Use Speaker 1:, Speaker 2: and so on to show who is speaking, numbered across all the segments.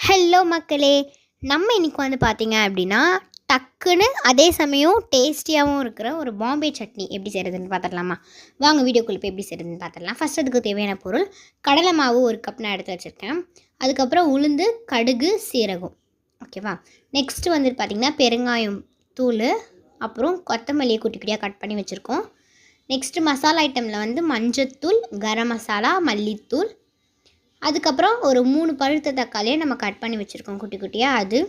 Speaker 1: Hello மக்களே நம்ம இன்றைக்கி வந்து பார்த்தீங்க அப்படின்னா டக்குன்னு அதே சமயம் டேஸ்டியாகவும் இருக்கிற ஒரு பாம்பே சட்னி எப்படி செய்கிறதுன்னு பார்த்துடலாமா வாங்க வீடியோக்குள்ளே போய் எப்படி செய்கிறதுன்னு பார்த்துடலாம் ஃபஸ்ட் அதுக்கு தேவையான பொருள் கடலை மாவு ஒரு கப் நான் எடுத்து வச்சுருக்கேன். அதுக்கப்புறம் உளுந்து கடுகு சீரகம். ஓகேவா நெக்ஸ்ட்டு வந்துட்டு பார்த்திங்கன்னா பெருங்காயம் தூள் அப்புறம் கொத்தமல்லியை குட்டி குட்டியாக கட் பண்ணி வச்சுருக்கோம். நெக்ஸ்ட்டு மசாலா ஐட்டமில் வந்து மஞ்சத்தூள் கரம் மசாலா மல்லித்தூள் அதுக்கப்புறம் ஒரு மூணு பழுத்த தக்காளியை நம்ம கட் பண்ணி வச்சுருக்கோம் குட்டி குட்டியாக அது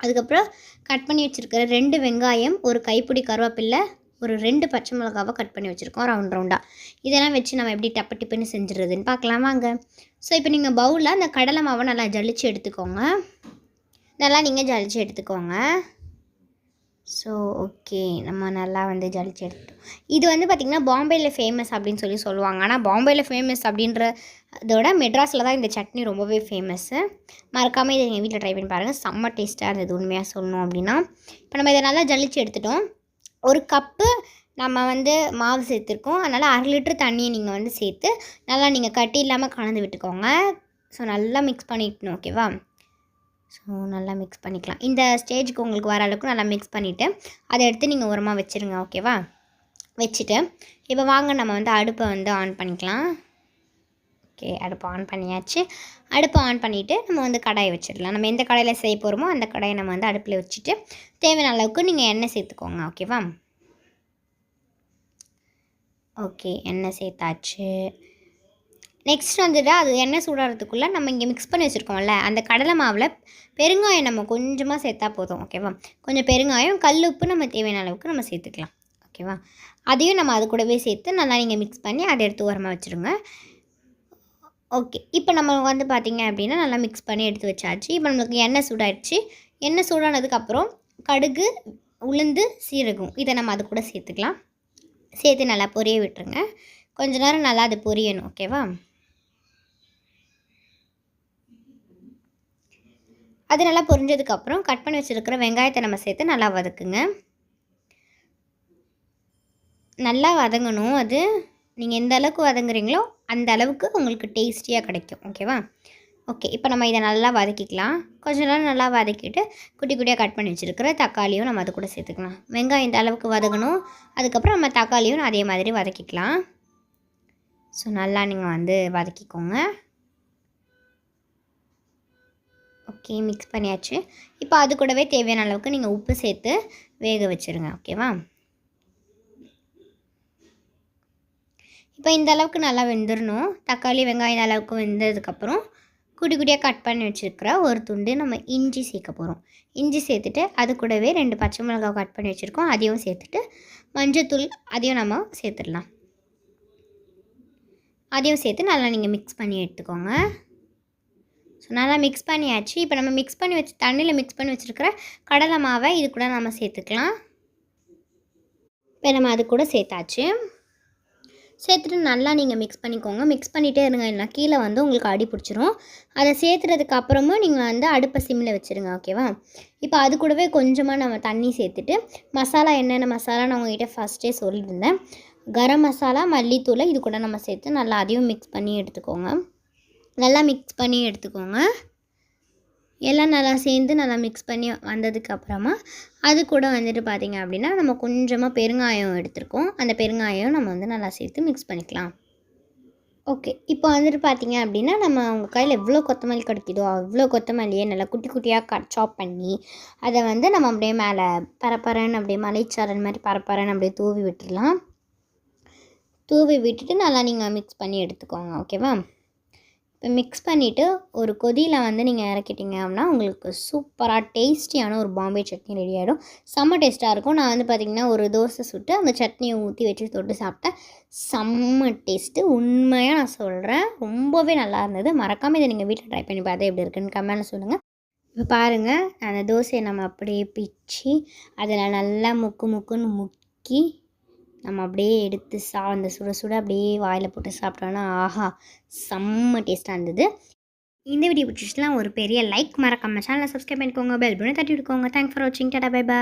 Speaker 1: அதுக்கப்புறம் கட் பண்ணி வச்சுருக்கிற ரெண்டு வெங்காயம் ஒரு கைப்பிடி கருவேப்பில்லை ஒரு ரெண்டு பச்சை மிளகாவை கட் பண்ணி வச்சுருக்கோம் ரவுண்ட் ரவுண்டாக இதெல்லாம் வச்சு நம்ம எப்படி டப்பு டிப்புன்னு செஞ்சுறதுன்னு பார்க்கலாம் வாங்க. ஸோ இப்போ நீங்கள் பவுலில் அந்த கடலை மாவை நல்லா ஜலிச்சு எடுத்துக்கோங்க. நல்லா நீங்கள் ஜலிச்சு எடுத்துக்கோங்க. ஸோ ஓகே நம்ம நல்லா வந்து ஜலிச்சு எடுத்துட்டோம். இது வந்து பார்த்திங்கன்னா பாம்பேயில் ஃபேமஸ் அப்படின்னு சொல்லி சொல்லுவாங்க. ஆனால் பாம்பேயில் ஃபேமஸ் அப்படின்ற இதோட மெட்ராஸில் தான் இந்த சட்னி ரொம்பவே ஃபேமஸ்ஸு மறக்காமல் இதை எங்கள் வீட்டில் ட்ரை பண்ணி பாருங்கள் செம்ம டேஸ்ட்டாக இருந்தது உண்மையாக சொல்லணும் அப்படின்னா. இப்போ நம்ம இதை நல்லா ஜலிச்சு எடுத்துட்டோம். ஒரு கப்பு நம்ம வந்து மாவு சேர்த்துருக்கோம். அதனால் அரை லிட்டர் தண்ணியை நீங்கள் வந்து சேர்த்து நல்லா நீங்கள் கட்டி இல்லாமல் கலந்து விட்டுக்கோங்க. ஸோ நல்லா மிக்ஸ் பண்ணிக்கணும் ஓகேவா ஸோ நல்லா மிக்ஸ் பண்ணிக்கலாம். இந்த ஸ்டேஜுக்கு உங்களுக்கு வர அளவுக்கு நல்லா மிக்ஸ் பண்ணிவிட்டு அதை எடுத்து நீங்கள் உரமாக வச்சுருங்க ஓகேவா வச்சுட்டு இப்போ வாங்க நம்ம வந்து அடுப்பை வந்து ஆன் பண்ணிக்கலாம். ஓகே அடுப்பை ஆன் பண்ணியாச்சு. அடுப்பை ஆன் பண்ணிவிட்டு நம்ம வந்து கடாயை வச்சிடலாம். நம்ம எந்த கடையில் செய்ய போகிறோமோ அந்த கடாயை நம்ம வந்து அடுப்பில் வச்சுட்டு தேவையான அளவுக்கு நீங்கள் எண்ணெய் சேர்த்துக்கோங்க ஓகேவா ஓகே எண்ணெய் சேர்த்தாச்சு. நெக்ஸ்ட் வந்துட்டு அது எண்ணெய் சூடாகிறதுக்குள்ளே நம்ம இங்கே மிக்ஸ் பண்ணி வச்சுருக்கோம்ல அந்த கடலை மாவில் பெருங்காயம் நம்ம கொஞ்சமாக சேர்த்தா போதும் ஓகேவா கொஞ்சம் பெருங்காயம் கல் உப்பு நம்ம தேவையான அளவுக்கு நம்ம சேர்த்துக்கலாம் ஓகேவா அதையும் நம்ம அது கூடவே சேர்த்து நல்லா நீங்கள் மிக்ஸ் பண்ணி அதை எடுத்து ஓரமாக வச்சுருங்க. ஓகே இப்போ நம்ம வந்து பார்த்திங்க அப்படின்னா நல்லா மிக்ஸ் பண்ணி எடுத்து வச்சாச்சு. இப்போ நம்மளுக்கு எண்ணெய் சூடாயிடுச்சு. எண்ணெய் சூடானதுக்கப்புறம் கடுகு உளுந்து சீரகம் இதை நம்ம அது கூட சேர்த்துக்கலாம். சேர்த்து நல்லா பொரிய விட்டுருங்க. கொஞ்ச நேரம் நல்லா அது பொரியணும் ஓகேவா அது நல்லா பொரிஞ்சதுக்கப்புறம் கட் பண்ணி வச்சுருக்கிற வெங்காயத்தை நம்ம சேர்த்து நல்லா வதக்குங்க. நல்லா வதங்கணும் அது. நீங்கள் எந்த அளவுக்கு வதங்குறீங்களோ அந்த அளவுக்கு உங்களுக்கு டேஸ்டியாக கிடைக்கும். ஓகேவா? ஓகே இப்போ நம்ம இதை நல்லா வதக்கிக்கலாம். கொஞ்ச நேரம் நல்லா வதக்கிட்டு குட்டி குட்டியாக கட் பண்ணி வச்சுருக்கிற தக்காளியும் நம்ம அது கூட சேர்த்துக்கலாம். வெங்காயம் இந்த அளவுக்கு வதங்கணும். அதுக்கப்புறம் நம்ம தக்காளியும் அதே மாதிரி வதக்கிக்கலாம். ஸோ நல்லா நீங்கள் வந்து வதக்கிக்கோங்க. ஓகே மிக்ஸ் பண்ணியாச்சு. இப்போ அது கூடவே தேவையான அளவுக்கு நீங்கள் உப்பு சேர்த்து வேக வச்சுருங்க ஓகேவா இப்போ இந்த அளவுக்கு நல்லா வெந்துடணும் தக்காளி வெங்காயம் இந்த அளவுக்கு வெந்ததுக்கப்புறம் குட்டி குட்டியாக கட் பண்ணி வச்சுருக்கிற ஒரு துண்டு நம்ம இஞ்சி சேர்க்க போகிறோம் இஞ்சி சேர்த்துட்டு அது கூடவே ரெண்டு பச்சை மிளகாய் கட் பண்ணி வச்சுருக்கோம். அதையும் சேர்த்துட்டு மஞ்சத்தூள் அதையும் நம்ம சேர்த்துடலாம். அதையும் சேர்த்து நல்லா நீங்கள் மிக்ஸ் பண்ணி எடுத்துக்கோங்க. ஸோ நல்லா மிக்ஸ் பண்ணியாச்சு. இப்போ நம்ம மிக்ஸ் பண்ணி வச்சு தண்ணியில் மிக்ஸ் பண்ணி வச்சுருக்கிற கடலை மாவை இது கூட நம்ம சேர்த்துக்கலாம். இப்போ நம்ம அது கூட சேர்த்தாச்சு. சேர்த்துட்டு நல்லா நீங்கள் மிக்ஸ் பண்ணிக்கோங்க. மிக்ஸ் பண்ணிகிட்டே இருங்க. இல்லைனா கீழே வந்து உங்களுக்கு அடி பிடிச்சிரும். அதை சேர்த்துறதுக்கு அப்புறமும் நீங்கள் வந்து அடுப்பை சிம்மில் வச்சுருங்க. ஓகேவா இப்போ அது கூடவே கொஞ்சமாக நம்ம தண்ணி சேர்த்துட்டு மசாலா என்னென்ன மசாலா நான் உங்ககிட்ட ஃபஸ்ட்டே சொல்லியிருந்தேன். கரம் மசாலா மல்லித்தூளை இது கூட நம்ம சேர்த்து நல்லா அதையும் மிக்ஸ் பண்ணி எடுத்துக்கோங்க. நல்லா மிக்ஸ் பண்ணி எடுத்துக்கோங்க. எல்லாம் நல்லா சேர்ந்து நல்லா மிக்ஸ் பண்ணி வந்ததுக்கப்புறமா அது கூட வந்துட்டு பார்த்திங்க அப்படின்னா நம்ம கொஞ்சமாக பெருங்காயம் எடுத்துருக்கோம். அந்த பெருங்காயம் நம்ம வந்து நல்லா சேர்த்து மிக்ஸ் பண்ணிக்கலாம். ஓகே இப்போ வந்துட்டு பார்த்தீங்க அப்படின்னா நம்ம உங்கள் கையில் எவ்வளோ கொத்தமல்லி கிடைக்குதோ அவ்வளோ கொத்தமல்லியை நல்லா குட்டி குட்டியாக கட் சாப் பண்ணி அதை வந்து நம்ம அப்படியே மேலே பரப்பரன்னு அப்படியே மலைச்சாரன் மாதிரி பரப்பரன்னு அப்படியே தூவி விட்டுடலாம். தூவி விட்டுட்டு நல்லா நீங்கள் மிக்ஸ் பண்ணி எடுத்துக்கோங்க ஓகேவா மிக்ஸ் பண்ணிவிட்டு ஒரு கொதியில் வந்து நீங்கள் இறக்கிட்டீங்க அப்படின்னா உங்களுக்கு சூப்பராக டேஸ்டியான ஒரு பாம்பே சட்னி ரெடி ஆகிடும் செம்ம டேஸ்ட்டாக இருக்கும். நான் வந்து பார்த்திங்கன்னா ஒரு தோசை சுட்டு அந்த சட்னியை ஊற்றி வச்சு தொட்டு சாப்பிட்டேன். செம்ம டேஸ்ட்டு உண்மையாக நான் சொல்கிறேன் ரொம்பவே நல்லா இருந்தது. மறக்காமல் இதை நீங்கள் வீட்டில் ட்ரை பண்ணி பார்த்து எப்படி இருக்குன்னு கமெண்ட்டில் சொல்லுங்கள் இப்போ பாருங்கள் அந்த தோசையை நம்ம அப்படியே பிச்சு அதில் நல்லா முக்கு முக்குன்னு முக்கி நம்ம அப்படியே எடுத்து சா அந்த சுட சுட அப்படியே வாயில் போட்டு சாப்பிட்டோன்னா ஆஹா செம்ம டேஸ்ட்டாக இருந்தது. இந்த வீடியோ பிடிச்சிச்சுலாம் ஒரு பெரிய லைக் மறக்காமல் சேனலை சப்ஸ்கிரைப் பண்ணிக்கோங்க. பெல் பண்ணி தட்டி விட்டுக்கோங்க. தேங்க்ஸ் ஃபார் வாட்சிங் டாடா பை பை